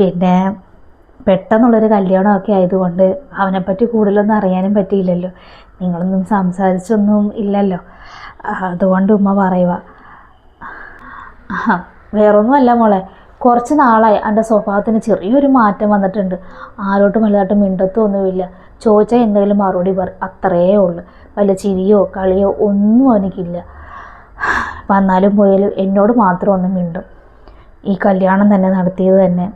പിന്നെ പെട്ടെന്നുള്ളൊരു കല്യാണമൊക്കെ ആയതുകൊണ്ട് അവനെപ്പറ്റി കൂടുതലൊന്നും അറിയാനും പറ്റിയില്ലല്ലോ. നിങ്ങളൊന്നും സംസാരിച്ചൊന്നും ഇല്ലല്ലോ. അതുകൊണ്ട് ഉമ്മ പറയുക വേറൊന്നുമല്ല മോളെ കുറച്ച് നാളായി എന്റെ സ്വഭാവത്തിന് ചെറിയൊരു മാറ്റം വന്നിട്ടുണ്ട്. ആരോട്ടും വലുതായിട്ടും മിണ്ടത്തൊന്നുമില്ല ചോദിച്ചാൽ എന്തെങ്കിലും മറുപടി പറ അത്രയേ ഉള്ളൂ. വല്ല ചിരിയോ കളിയോ ഒന്നും അവനിക്കില്ല. വന്നാലും പോയാലും എന്നോട് മാത്രം ഒന്നും മിണ്ടും. ഈ കല്യാണം തന്നെ നടത്തിയത് തന്നെ.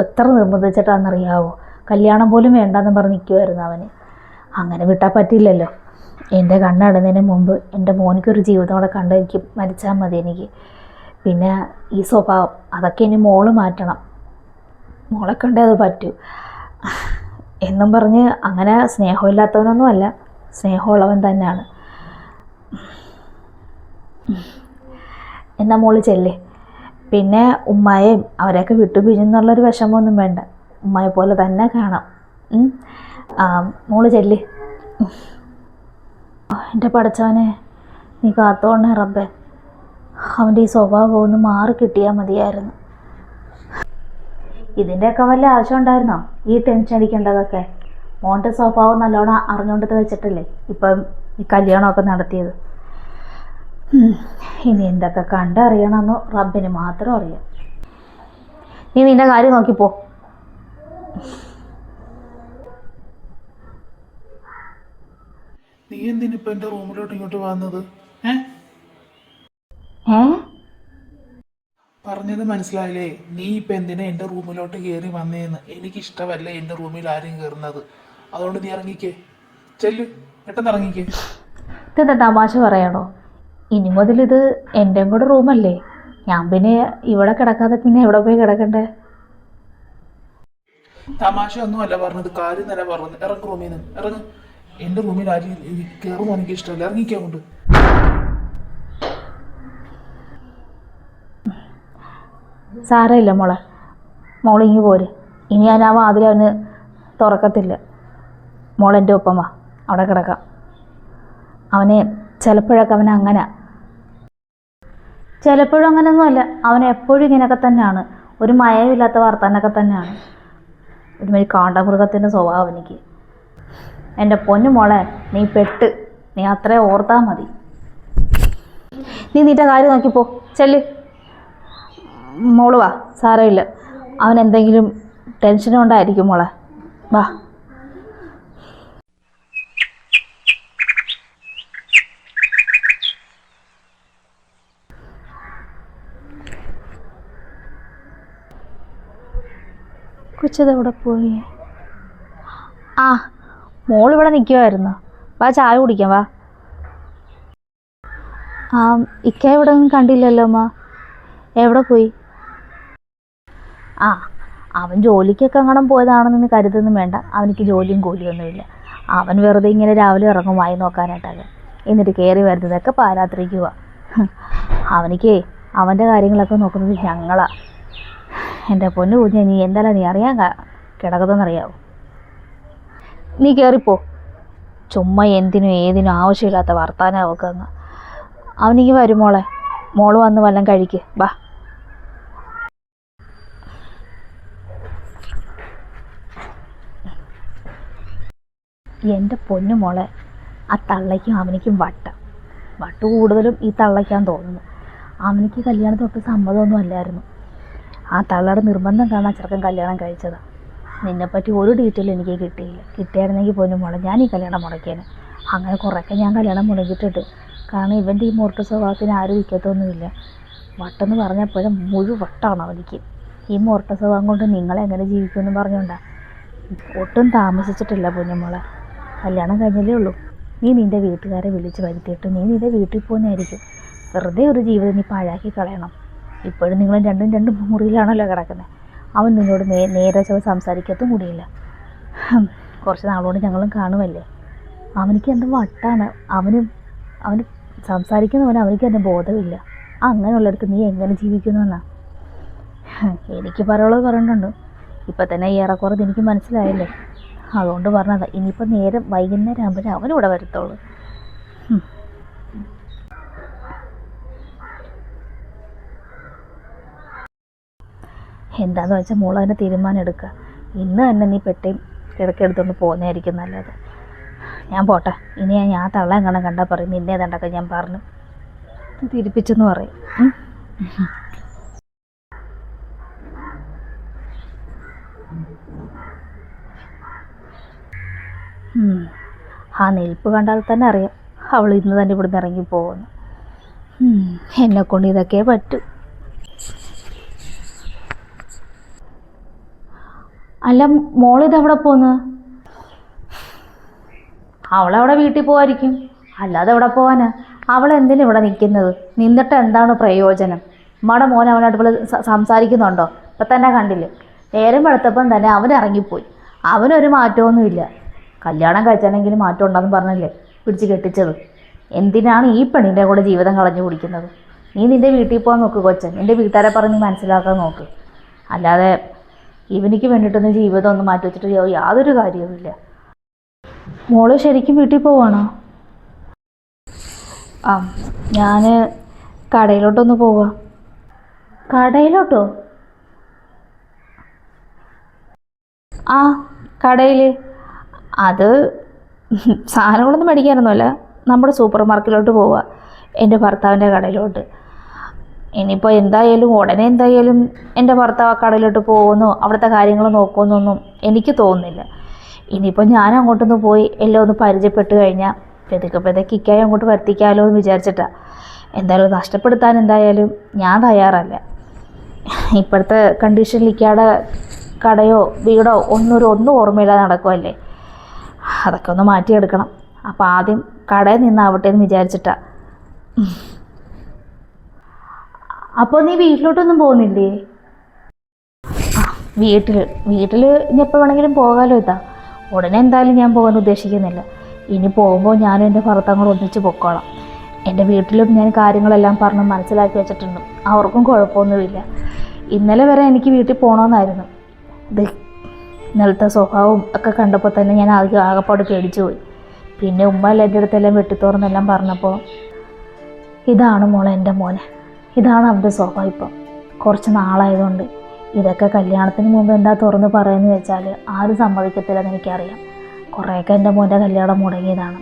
എത്ര നിർബന്ധിച്ചിട്ടാണെന്നറിയാവോ? കല്യാണം പോലും വേണ്ടെന്ന് പറഞ്ഞ് നിൽക്കുമായിരുന്നു അവന്. അങ്ങനെ വിട്ടാൽ പറ്റില്ലല്ലോ എന്റെ കണ്ണടന്നതിന് മുമ്പ് എന്റെ മോനിക്കൊരു ജീവിതം കണ്ട് എനിക്ക് മരിച്ചാൽ മതി എനിക്ക്. പിന്നെ ഈ സ്വഭാവം അതൊക്കെ ഇനി മോൾ മാറ്റണം. മോളെ കണ്ടേ അത് പറ്റൂ. എന്നും പറഞ്ഞ് അങ്ങനെ സ്നേഹമില്ലാത്തവനൊന്നും അല്ല സ്നേഹമുള്ളവൻ തന്നെയാണ്. എന്നാ മോൾ ചെല്ലേ. പിന്നെ ഉമ്മായെയും അവരെയൊക്കെ വിട്ടു പിരിഞ്ഞെന്നുള്ളൊരു വിഷമമൊന്നും വേണ്ട. ഉമ്മയെ പോലെ തന്നെ കാണാം. മോൾ ചെല്ല്. എന്റെ പഠിച്ചവനെ നീ കാത്തോണേ റബ്ബേ. അവന്റെ ഈ സ്വഭാവം ഒന്ന് മാറി കിട്ടിയാൽ മതിയായിരുന്നു. ഇതിന്റെയൊക്കെ വല്ല ആവശ്യം ഉണ്ടായിരുന്നോ? ഈ ടെൻഷൻ അടിക്കേണ്ടതൊക്കെ. മോന്റെ സ്വഭാവം നല്ലോണം അറിഞ്ഞുകൊണ്ടത് വെച്ചിട്ടല്ലേ ഇപ്പം ഈ കല്യാണമൊക്കെ നടത്തിയത്. ഇനി എന്തൊക്കെ കണ്ടറിയണമെന്ന് റബ്ബിന് മാത്രം അറിയാം. നീ നിന്റെ കാര്യം നോക്കിപ്പോ നീ എന്തിനിപ്പോ എന്റെ റൂമിലോട്ട് ഇങ്ങോട്ട് വന്നത്? ഏ? പറഞ്ഞത് മനസ്സിലായില്ലേ? നീ ഇപ്പൊ എന്തിനാ എന്റെ റൂമിലോട്ട് കേറി വന്നേന്ന്? എനിക്ക് ഇഷ്ടമല്ല എന്റെ റൂമിൽ ആരും കേറുന്നത്. അതുകൊണ്ട് നീ ഇറങ്ങിക്കേ. ചെല്ലു. പെട്ടെന്ന് ഇറങ്ങിക്കേ. ഇതെന്താ തമാശ പറയണോ? ഇനി മുതൽ ഇത് എന്റെയും കൂടെ റൂമല്ലേ ഞാൻ പിന്നെ ഇവിടെ കിടക്കാതെ പിന്നെ എവിടെ പോയി കിടക്കണ്ടേ? തമാശ ഒന്നും അല്ല പറഞ്ഞത് കാര്യം തന്നെ പറഞ്ഞത്. ഇറങ്ങ് റൂമിൽ നിന്ന് ഇറങ്ങ്. എന്റെ റൂമിൽ ആരും കയറുന്നു എനിക്ക് ഇഷ്ടമല്ല. ഇറങ്ങിക്കാൻ കൊണ്ട് സാരമില്ല മോളെ. മോളിങ്ങി ഇങ്ങ് പോര്. ഇനി ഞാൻ ആ വാതിൽ അവന് തുറക്കത്തില്ല. മോളെന്റെ ഒപ്പം വാ. അവിടെ കിടക്കാം. അവനെ ചിലപ്പോഴൊക്കെ അവൻ അങ്ങനെ. ചിലപ്പോഴും അങ്ങനെയൊന്നുമല്ല അവൻ എപ്പോഴും ഇങ്ങനെയൊക്കെ തന്നെയാണ്. ഒരു മയമില്ലാത്ത വർത്താനൊക്കെ തന്നെയാണ്. ഒരുമാതിരി കാണ്ടമൃഗത്തിന്റെ സ്വഭാവം എനിക്ക്. എന്റെ പൊന്നു മോളെ നീ പെട്ട്. നീ അത്രേ ഓർത്താൽ മതി. നീ നിന്റെ കാര്യം നോക്കിപ്പോ ചെല്ല്. മോൾ വാ. സാരമില്ല. അവൻ എന്തെങ്കിലും ടെൻഷനുണ്ടായിരിക്കും മോളെ. വാ. കൊച്ചത് എവിടെ പോയി? ആ മോളിവിടെ നിൽക്കുമായിരുന്നു വാ ചായ കുടിക്കാം വാ. ആ ഇക്ക ഇവിടെ ഒന്നും കണ്ടില്ലല്ലോ അമ്മ. എവിടെ പോയി? ആ അവൻ ജോലിക്കൊക്കെ അങ്ങനെ പോയതാണെന്ന് കരുതൊന്നും വേണ്ട. അവനിക്ക് ജോലിയും കൂലിയൊന്നുമില്ല അവൻ വെറുതെ ഇങ്ങനെ രാവിലെ ഇറങ്ങും വായി നോക്കാനായിട്ടൊക്കെ. എന്നിട്ട് കയറി വരുന്നതൊക്കെ പാരാത്രിക്കുക അവനിക്കേ അവന്റെ കാര്യങ്ങളൊക്കെ നോക്കുന്നത് ഞങ്ങളാ. എന്റെ പൊന്നു കുഞ്ഞ നീ എന്തായാലും നീ അറിയാൻ കിടക്കുന്നറിയാവോ നീ കയറിപ്പോ ചുമ്മാ എന്തിനും ഏതിനും ആവശ്യമില്ലാത്ത വർത്താനം അവക്കങ്ങ് അവനിക്ക് വരും മോളെ. മോൾ വന്ന് വല്ലതും കഴിക്ക്. വാ എന്റെ പൊന്നു മോളെ ആ തള്ളയ്ക്കും അവനിക്കും വട്ട. വട്ട് കൂടുതലും ഈ തള്ളയ്ക്കാൻ തോന്നുന്നു. അവനിക്ക് കല്യാണം തൊട്ട് സമ്മതമൊന്നും അല്ലായിരുന്നു. ആ തള്ളയുടെ നിർബന്ധം കാണാൻ ചെറുക്കൻ കല്യാണം കഴിച്ചതാണ് നിന്നെപ്പറ്റി ഒരു ഡീറ്റെയിൽ എനിക്ക് കിട്ടിയില്ല. കിട്ടിയായിരുന്നെങ്കിൽ പോലും മുള ഞാൻ ഈ കല്യാണം മുടക്കിയേനെ. അങ്ങനെ കുറേയൊക്കെ ഞാൻ കല്യാണം മുടക്കിയിട്ടുണ്ട്. കാരണം ഇവന്റെ ഈ മുരട്ട് സ്വഭാവത്തിന് ആരും വിൽക്കത്തൊന്നുമില്ല വട്ടെന്ന് പറഞ്ഞപ്പോഴും മുഴുവട്ടാണ് അവനിക്ക്. ഈ മുരട്ട സ്വഭാവം കൊണ്ട് നിങ്ങളെങ്ങനെ ജീവിക്കുമെന്ന് പറഞ്ഞുകൊണ്ടാണ് ഒട്ടും താമസിച്ചിട്ടില്ല പൊന്നുമോളെ കല്യാണം കഴിഞ്ഞല്ലേ ഉള്ളൂ. നീ നിന്റെ വീട്ടുകാരെ വിളിച്ച് വരുത്തിയിട്ട് നീ നിന്റെ വീട്ടിൽ പോകുന്നതായിരിക്കും. വെറുതെ ഒരു ജീവിതം നീ പാഴാക്കി കളയണം. ഇപ്പോഴും നിങ്ങൾ രണ്ടും രണ്ടും മുറിയിലാണല്ലോ കിടക്കുന്നത്. അവൻ നിന്നോട് നേ നേരെ ചവ സംസാരിക്കത്തും കൂടിയില്ല. കുറച്ച് നാളോട് ഞങ്ങളും കാണുമല്ലേ? അവനിക്ക് എന്റെ വട്ടാണ്? അവന് അവന് സംസാരിക്കുന്നവന് അവനിക്ക് എന്റെ ബോധമില്ല. അങ്ങനെയുള്ളവർക്ക് നീ എങ്ങനെ ജീവിക്കുന്നുവെന്നാ എനിക്ക് പറയുള്ളത് പറഞ്ഞിട്ടുണ്ട് ഇപ്പം തന്നെ ഏറെക്കുറെ എനിക്ക് മനസ്സിലായല്ലേ? അതുകൊണ്ട് പറഞ്ഞതാ ഇനിയിപ്പോൾ നേരം വൈകുന്നേരം ആകുമ്പോഴേ അവനിവിടെ വരത്തുള്ളൂ. എന്താന്ന് വെച്ചാൽ മോൾ അതിന്റെ തീരുമാനം എടുക്കുക ഇന്ന് തന്നെ നീ പെട്ടിയും കിടക്കെടുത്തുകൊണ്ട് പോകുന്നതായിരിക്കും നല്ലത്. ഞാൻ പോട്ടെ. ഇനി ഞാൻ ആ തള്ളം കാണാൻ കണ്ടാൽ പറയും. നിന്നെ തണ്ടൊക്കെ ഞാൻ പറഞ്ഞു. തിരിപ്പിച്ചെന്ന് പറയും. ആ നിൽപ്പ് കണ്ടാൽ തന്നെ അറിയാം. അവൾ ഇന്ന് തന്നെ ഇവിടുന്ന് ഇറങ്ങി പോകുന്നു. എന്നെ കൊണ്ട് ഇതൊക്കെ പറ്റൂ. അല്ല മോളിത് എവിടെ പോന്ന്? അവളവിടെ വീട്ടിൽ പോവായിരിക്കും. അല്ലാതെ എവിടെ പോവാനാ? അവൾ എന്തിനാ ഇവിടെ നിൽക്കുന്നത്? നിന്നിട്ട് എന്താണ് പ്രയോജനം? ഉമ്മയുടെ മോൻ അവനോട് ഇവിടെ സംസാരിക്കുന്നുണ്ടോ? ഇപ്പം തന്നെ കണ്ടില്ലേ? നേരം വെളുത്തപ്പം തന്നെ അവൻ ഇറങ്ങിപ്പോയി. അവനൊരു മാറ്റമൊന്നുമില്ല. കല്യാണം കഴിച്ചാണെങ്കിലും മാറ്റം ഉണ്ടെന്ന് പറഞ്ഞല്ലേ? പിടിച്ച് കെട്ടിച്ചത്. എന്തിനാണ് ഈ പെണ്ണിന്റെ കൂടെ ജീവിതം കളഞ്ഞു കുടിക്കുന്നത്? നീ നിന്റെ വീട്ടിൽ പോകാൻ നോക്ക് കൊച്ചൻ. നിന്റെ വീട്ടുകാരെ പറഞ്ഞ് മനസ്സിലാക്കാൻ നോക്ക്. അല്ലാതെ ഇവനിക്ക് വേണ്ടിയിട്ടൊന്നും ജീവിതം ഒന്നും മാറ്റി വെച്ചിട്ട് യാതൊരു കാര്യവുമില്ല മോൾ ശരിക്കും വീട്ടിൽ പോവാണോ? ആ ഞാൻ കടയിലോട്ടൊന്ന് പോവാ. കടയിലോട്ടോ? ആ കടയിൽ അത് സാധനങ്ങളൊന്നും മേടിക്കാനൊന്നുമല്ല. നമ്മുടെ സൂപ്പർ മാർക്കറ്റിലോട്ട് പോവുക എന്റെ ഭർത്താവിന്റെ കടയിലോട്ട്. ഇനിയിപ്പോൾ എന്തായാലും ഉടനെ എന്തായാലും എന്റെ ഭർത്താവ് കടലിലോട്ട് പോകുമെന്നോ അവിടുത്തെ കാര്യങ്ങൾ നോക്കുമെന്നൊന്നും എനിക്ക് തോന്നുന്നില്ല. ഇനിയിപ്പോൾ ഞാൻ അങ്ങോട്ടൊന്ന് പോയി എല്ലാം ഒന്ന് പരിചയപ്പെട്ട് കഴിഞ്ഞാൽ പെതുക്കെ പെതുക്കെ ഇക്കായി അങ്ങോട്ട് വരുത്തിക്കാമല്ലോ എന്ന് വിചാരിച്ചിട്ടാണ് എന്തായാലും നഷ്ടപ്പെടുത്താൻ എന്തായാലും ഞാൻ തയ്യാറല്ല. ഇപ്പോഴത്തെ കണ്ടീഷനിൽ ഇക്കയുടെ കടയോ വീടോ ഒന്നും ഒരു ഒന്നും ഓർമ്മയില്ലാതെ നടക്കുമല്ലേ അതൊക്കെ ഒന്ന് മാറ്റിയെടുക്കണം. അപ്പോൾ ആദ്യം കടയിൽ നിന്നാവട്ടെ എന്ന് വിചാരിച്ചിട്ടാ. അപ്പോൾ നീ വീട്ടിലോട്ടൊന്നും പോകുന്നില്ലേ? വീട്ടിൽ വീട്ടിൽ ഇനി എപ്പോൾ വേണമെങ്കിലും പോകാമല്ലോ ഇതാ. ഉടനെ എന്തായാലും ഞാൻ പോകാൻ ഉദ്ദേശിക്കുന്നില്ല. ഇനി പോകുമ്പോൾ ഞാനും എന്റെ ഭർത്താവും ഒന്നിച്ച് പൊക്കോളാം. എന്റെ വീട്ടിലും ഞാൻ കാര്യങ്ങളെല്ലാം പറഞ്ഞ് മനസ്സിലാക്കി വെച്ചിട്ടുണ്ട്. അവർക്കും കുഴപ്പമൊന്നുമില്ല. ഇന്നലെ വരെ എനിക്ക് വീട്ടിൽ പോകണമെന്നായിരുന്നു ഇത് ഇന്നലത്തെ സ്വഭാവവും ഒക്കെ കണ്ടപ്പോൾ തന്നെ ഞാൻ ആകെ ആകെപ്പാട് പേടിച്ചു പോയി. പിന്നെ ഉമ്മ എല്ലാം എന്റെ അടുത്തെല്ലാം വെട്ടിത്തോർന്നെല്ലാം പറഞ്ഞപ്പോൾ ഇതാണ് മോളെ എന്റെ മോനെ. ഇതാണ് അവന്റെ സ്വഭാവം കുറച്ച് നാളായതുകൊണ്ട്. ഇതൊക്കെ കല്യാണത്തിന് മുമ്പ് എന്താ തുറന്ന് പറയുന്നത് വെച്ചാൽ ആരും സമ്മതിക്കത്തില്ലെന്ന് എനിക്കറിയാം. കുറേയൊക്കെ എന്റെ മോന്റെ കല്യാണം മുടങ്ങിയതാണ്.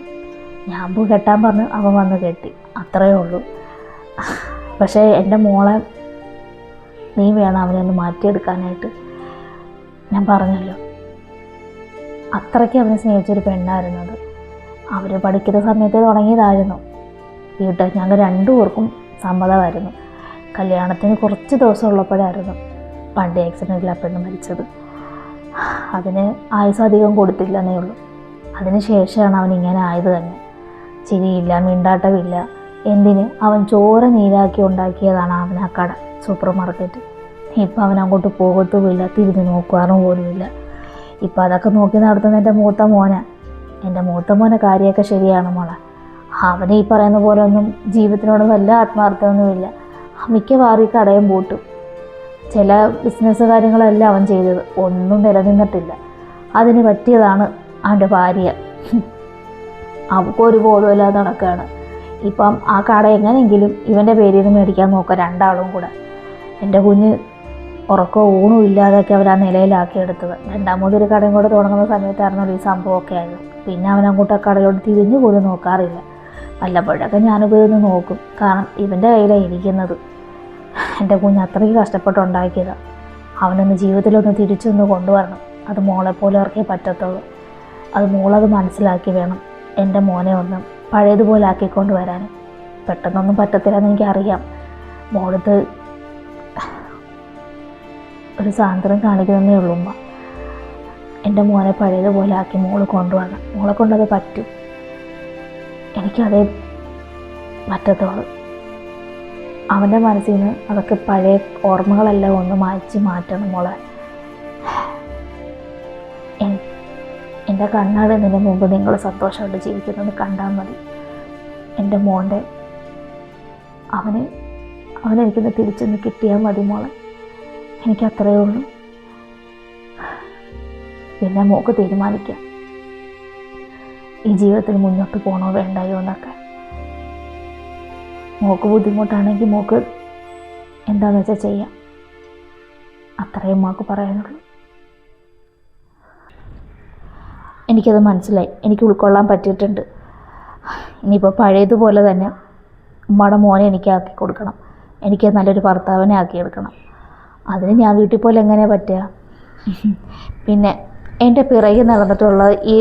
ഞാൻ പോയി കെട്ടാൻ പറഞ്ഞു അവൻ വന്ന് കെട്ടി. അത്രയേ ഉള്ളൂ. പക്ഷേ എന്റെ മോളെ നീ വേണം അവനെ ഒന്ന് മാറ്റിയെടുക്കാനായിട്ട്. ഞാൻ പറഞ്ഞല്ലോ. അത്രയ്ക്ക് അവനെ സ്നേഹിച്ചൊരു പെണ്ണായിരുന്നത് അവർ പഠിക്കുന്ന സമയത്ത് തുടങ്ങിയതായിരുന്നു. വീട്ടിൽ ഞങ്ങൾ രണ്ടു പേർക്കും സമ്മതമായിരുന്നു. കല്യാണത്തിന് കുറച്ച് ദിവസം ഉള്ളപ്പോഴായിരുന്നു വണ്ടി ആക്സിഡന്റിൽ ആ പെണ്ണ് മരിച്ചത്. അതിന് ആയുസ് അധികം കൊടുത്തില്ലെന്നേ ഉള്ളൂ. അതിന് ശേഷമാണ് അവൻ ഇങ്ങനെ ആയത് തന്നെ. ചിരിയില്ല മിണ്ടാട്ടമില്ല. എന്തിന്? അവൻ ചോര നീരാക്കി ഉണ്ടാക്കിയതാണ് അവൻ ആ കട സൂപ്പർ മാർക്കറ്റ് ഇപ്പം അവൻ അങ്ങോട്ട് പോകത്തുമില്ല തിരിഞ്ഞു നോക്കാറും പോലുമില്ല. ഇപ്പം അതൊക്കെ നോക്കി നടത്തുന്ന എന്റെ മൂത്ത മോനെ. എന്റെ മൂത്ത മോനെ കാര്യമൊക്കെ ശരിയാണ് മോളെ. അവന് ഈ പറയുന്ന പോലെ ഒന്നും ജീവിതത്തിനോട് വല്ല ആത്മാർത്ഥമൊന്നുമില്ല മിക്കവാറും ഈ കടയും പൂട്ടും. ചില ബിസിനസ് കാര്യങ്ങളല്ല അവൻ ചെയ്തത്. ഒന്നും നിലനിന്നിട്ടില്ല. അതിന് പറ്റിയതാണ് അവന്റെ ഭാര്യ. അവൾക്കൊരു ബോധമില്ലാതെ നടക്കുകയാണ്. ഇപ്പം ആ കട എങ്ങനെയെങ്കിലും ഇവന്റെ പേരിൽ നിന്ന് മേടിക്കാൻ നോക്കുക രണ്ടാളും കൂടെ. എന്റെ കുഞ്ഞ് ഉറക്കോ ഊണും ഇല്ലാതൊക്കെ അവർ ആ നിലയിലാക്കിയെടുത്തത് രണ്ടാമതൊരു കടയും കൂടെ തുടങ്ങുന്ന സമയത്തായിരുന്നല്ലോ ഈ സംഭവമൊക്കെ ആയത്. പിന്നെ അവൻ അങ്ങോട്ട് ആ കടയിലോട്ട് തിരിഞ്ഞു പോലും നോക്കാറില്ല. വല്ലപ്പോഴൊക്കെ ഞാനിപ്പോൾ ഇതൊന്ന് നോക്കും. കാരണം ഇവന്റെ കയ്യിലാണ് ഇരിക്കുന്നത് എന്റെ കുഞ്ഞ് അത്രയ്ക്ക് കഷ്ടപ്പെട്ടുണ്ടാക്കിയതാണ് അവനൊന്ന് ജീവിതത്തിലൊന്ന് തിരിച്ചൊന്ന് കൊണ്ടുവരണം. അത് മോളെപ്പോലെ അവർക്കേ പറ്റത്തുള്ളൂ. അത് മോളത് മനസ്സിലാക്കി വേണം എന്റെ മോനെ ഒന്ന് പഴയതുപോലെ ആക്കിക്കൊണ്ട് വരാൻ പെട്ടെന്നൊന്നും പറ്റത്തില്ലെന്ന് എനിക്കറിയാം. മോളത് ഒരു സാന്ദ്രം കാണിക്കുന്നതേ ഉള്ളൂ ഉമ്മ. എന്റെ മോനെ പഴയതുപോലെ ആക്കി മോൾ കൊണ്ടുവരണം. മോളെ കൊണ്ടത് പറ്റും. എനിക്കതേ പറ്റത്തുള്ളൂ. അവന്റെ മനസ്സിൽ നിന്ന് അതൊക്കെ പഴയ ഓർമ്മകളെല്ലാം ഒന്ന് മായ്ച്ച് മാറ്റണം മോളെ. എന്റെ കണ്ണാട് ഇതിന് മുമ്പ് നിങ്ങൾ സന്തോഷമായിട്ട് ജീവിക്കുന്നത് കണ്ടാൽ മതി. എന്റെ മോന്റെ അവന് അവനെനിക്കൊന്ന് തിരിച്ചൊന്ന് കിട്ടിയാൽ മതി മോളെ. എനിക്കത്രയേ ഉള്ളൂ. പിന്നെ മോക്ക് തീരുമാനിക്കാം. ഈ ജീവിതത്തിൽ മുന്നോട്ട് പോകണോ വേണ്ടായോ എന്നൊക്കെ. മോക്ക് ബുദ്ധിമുട്ടാണെങ്കിൽ മോക്ക് എന്താണെന്ന് വെച്ചാൽ ചെയ്യാം. അത്രയും മോക്ക് പറയാനുള്ളൂ. എനിക്കത് മനസ്സിലായി. എനിക്ക് ഉൾക്കൊള്ളാൻ പറ്റിയിട്ടുണ്ട്. ഇനിയിപ്പോൾ പഴയതുപോലെ തന്നെ ഉമ്മയുടെ മോനെ എനിക്ക് ആക്കി കൊടുക്കണം. എനിക്ക് നല്ലൊരു ഭർത്താവിനെ ആക്കിയെടുക്കണം അതിന് ഞാൻ വീട്ടിൽ പോലെ എങ്ങനെയാണ് പറ്റുക? പിന്നെ എന്റെ പിറകിൽ നടന്നിട്ടുള്ള ഈ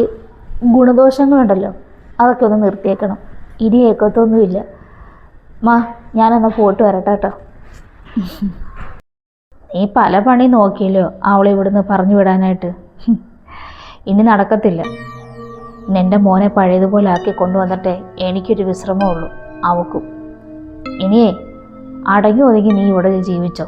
ഗുണദോഷങ്ങളുണ്ടല്ലോ അതൊക്കെ ഒന്ന് നിർത്തിയേക്കണം. ഇനി ഏക്കത്തൊന്നുമില്ല മാ ഞാനെന്നാൽ പോയിട്ട് വരട്ടെ കേട്ടോ നീ പല പണി നോക്കിയല്ലോ അവളെ ഇവിടുന്ന് പറഞ്ഞു വിടാനായിട്ട്. ഇനി നടക്കത്തില്ല. എന്റെ മോനെ പഴയതുപോലെ ആക്കി കൊണ്ടുവന്നിട്ടേ എനിക്കൊരു വിശ്രമമുള്ളൂ അവക്കും. ഇനിയേ അടങ്ങി ഒതുങ്ങി നീ ഇവിടെ ജീവിച്ചോ.